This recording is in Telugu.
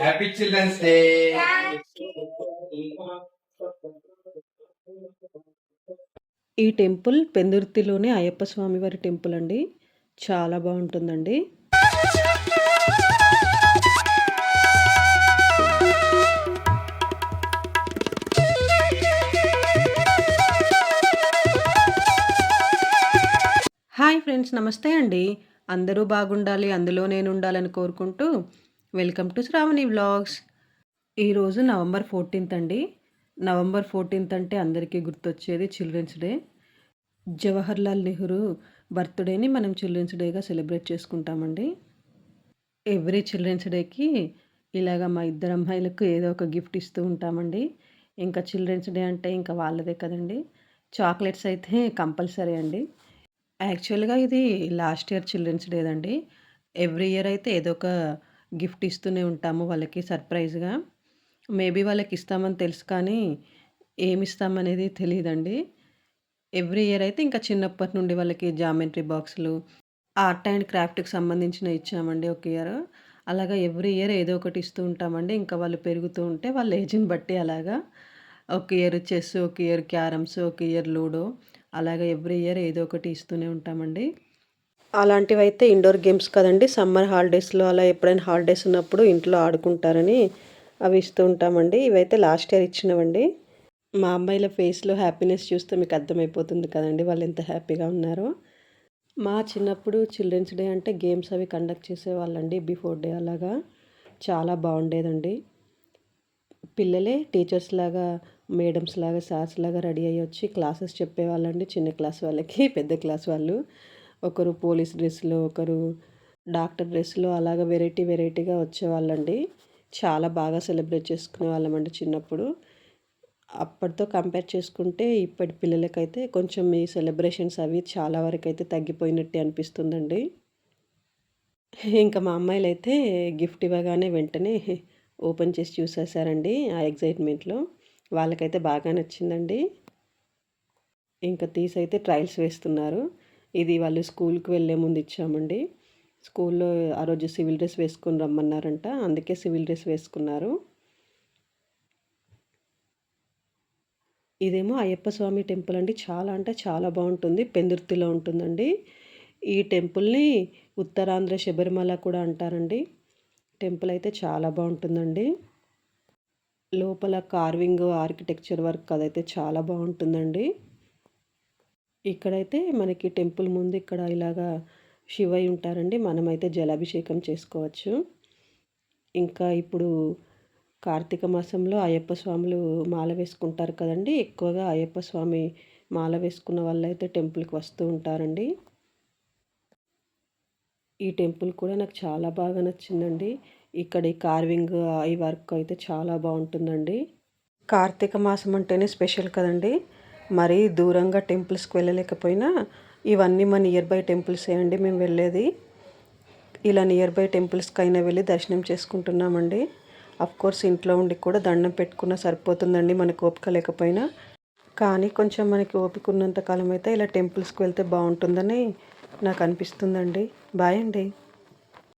హ్యాపీ చిల్డ్రన్స్ డే ఈ టెంపుల్ పెందుర్తిలోని అయ్యప్ప స్వామి వారి టెంపుల్ అండి. చాలా బాగుంటుందండి. హాయ్ ఫ్రెండ్స్ నమస్తే అండి. అందరూ బాగుండాలి అందులో నేను ఉండాలని కోరుకుంటూ వెల్కమ్ టు శ్రావణి వ్లాగ్స్. ఈరోజు నవంబర్ ఫోర్టీన్త్ అండి. నవంబర్ ఫోర్టీన్త్ అంటే అందరికీ గుర్తొచ్చేది చిల్డ్రన్స్ డే. జవహర్లాల్ నెహ్రూ బర్త్డేని మనం చిల్డ్రన్స్ డేగా సెలబ్రేట్ చేసుకుంటామండి. ఎవ్రీ చిల్డ్రన్స్ డేకి ఇలాగ మా ఇద్దరు అమ్మాయిలకు ఏదో ఒక గిఫ్ట్ ఇస్తూ ఉంటామండి. ఇంకా చిల్డ్రన్స్ డే అంటే ఇంకా వాళ్ళదే కదండి. చాక్లెట్స్ అయితే కంపల్సరీ అండి. యాక్చువల్గా ఇది లాస్ట్ ఇయర్ చిల్డ్రన్స్ డే అండి ఎవ్రీ ఇయర్ అయితే ఏదో ఒక గిఫ్ట్ ఇస్తూనే ఉంటాము వాళ్ళకి సర్ప్రైజ్గా. మేబీ వాళ్ళకి ఇస్తామని తెలుసు కానీ ఏమి ఇస్తామనేది తెలియదండి ఎవ్రీ ఇయర్ అయితే ఇంకా చిన్నప్పటి నుండి వాళ్ళకి జామెట్రీ బాక్సులు ఆర్ట్ అండ్ క్రాఫ్ట్కి సంబంధించిన ఇచ్చామండి ఒక ఇయర్. అలాగా ఎవ్రీ ఇయర్ ఏదో ఒకటి ఇస్తూ ఉంటామండి. ఇంకా వాళ్ళు పెరుగుతూ ఉంటే వాళ్ళ ఏజ్ని బట్టి అలాగా ఒక ఇయర్ చెస్ ఒక ఇయర్ క్యారమ్స్ ఒక ఇయర్ లూడో అలాగే ఎవ్రీ ఇయర్ ఏదో ఒకటి ఇస్తూనే ఉంటామండి. అలాంటివి అయితే ఇండోర్ గేమ్స్ కదండి. సమ్మర్ హాలిడేస్లో అలా ఎప్పుడైనా హాలిడేస్ ఉన్నప్పుడు ఇంట్లో ఆడుకుంటారని అవి ఇస్తూ ఉంటామండి. ఇవైతే లాస్ట్ ఇయర్ ఇచ్చినవండి. మా అమ్మాయిల ఫేస్లో హ్యాపీనెస్ చూస్తే మీకు అర్థమైపోతుంది కదండి వాళ్ళు ఎంత హ్యాపీగా ఉన్నారో. మా చిన్నప్పుడు చిల్డ్రన్స్ డే అంటే గేమ్స్ అవి కండక్ట్ చేసేవాళ్ళండి బిఫోర్ డే అలాగా. చాలా బాగుండేదండి. పిల్లలే టీచర్స్ లాగా మేడమ్స్ లాగా సార్స్ లాగా రెడీ అయ్యి వచ్చి క్లాసెస్ చెప్పేవాళ్ళండి. చిన్న క్లాస్ వాళ్ళకి పెద్ద క్లాస్ వాళ్ళు. ఒకరు పోలీస్ డ్రెస్లో ఒకరు డాక్టర్ డ్రెస్లో అలాగ వెరైటీ వెరైటీగా వచ్చేవాళ్ళండి. చాలా బాగా సెలబ్రేట్ చేసుకునే వాళ్ళమండి చిన్నప్పుడు. అప్పటితో కంపేర్ చేసుకుంటే ఇప్పటి పిల్లలకైతే కొంచెం ఈ సెలబ్రేషన్స్ అవి చాలా వరకు అయితే తగ్గిపోయినట్టే అనిపిస్తుందండి. ఇంకా మా అమ్మాయిలు అయితే గిఫ్ట్ ఇవ్వగానే వెంటనే ఓపెన్ చేసి చూసేసారండి ఆ ఎగ్జైట్మెంట్లో వాళ్ళకైతే బాగా నచ్చిందండి. ఇంకా తీసైతే ట్రయల్స్ వేస్తున్నారు. ఇది వాళ్ళు స్కూల్కి వెళ్ళే ముందు ఇచ్చామండి. స్కూల్లో ఆ రోజు సివిల్ డ్రెస్ వేసుకొని రమ్మన్నారంట. అందుకే సివిల్ డ్రెస్ వేసుకున్నారు. ఇదేమో అయ్యప్ప స్వామి టెంపుల్ అండి. చాలా అంటే చాలా బాగుంటుంది. పెందుర్తిలో ఉంటుందండి. ఈ టెంపుల్ని ఉత్తరాంధ్ర శబరిమల కూడా అంటారండి. టెంపుల్ అయితే చాలా బాగుంటుందండి. లోపల కార్వింగ్ ఆర్కిటెక్చర్ వర్క్ అదైతే చాలా బాగుంటుందండి. ఇక్కడైతే మనకి టెంపుల్ ముందు ఇక్కడ ఇలాగా శివయ్య ఉంటారండి. మనమైతే జలాభిషేకం చేసుకోవచ్చు. ఇంకా ఇప్పుడు కార్తీక మాసంలో అయ్యప్ప స్వాములు మాల వేసుకుంటారు కదండి. ఎక్కువగా అయ్యప్ప స్వామి మాల వేసుకున్న వాళ్ళు అయితే టెంపుల్కి వస్తూ ఉంటారండి. ఈ టెంపుల్ కూడా నాకు చాలా బాగా నచ్చిందండి. ఇక్కడ ఈ కార్వింగ్ ఈ వర్క్ అయితే చాలా బాగుంటుందండి. కార్తీక మాసం అంటేనే స్పెషల్ కదండి. మరీ దూరంగా టెంపుల్స్కి వెళ్ళలేకపోయినా ఇవన్నీ మా నియర్ బై టెంపుల్సే అండి. మేము వెళ్ళేది ఇలా నియర్ బై టెంపుల్స్కి అయినా వెళ్ళి దర్శనం చేసుకుంటున్నామండి. కోర్స్ ఇంట్లో ఉండి కూడా దండం పెట్టుకున్న సరిపోతుందండి మనకు ఓపిక లేకపోయినా. కానీ కొంచెం మనకి ఓపిక ఉన్నంత కాలం అయితే ఇలా టెంపుల్స్కి వెళ్తే బాగుంటుందని నాకు అనిపిస్తుందండి. బాయ్ అండి.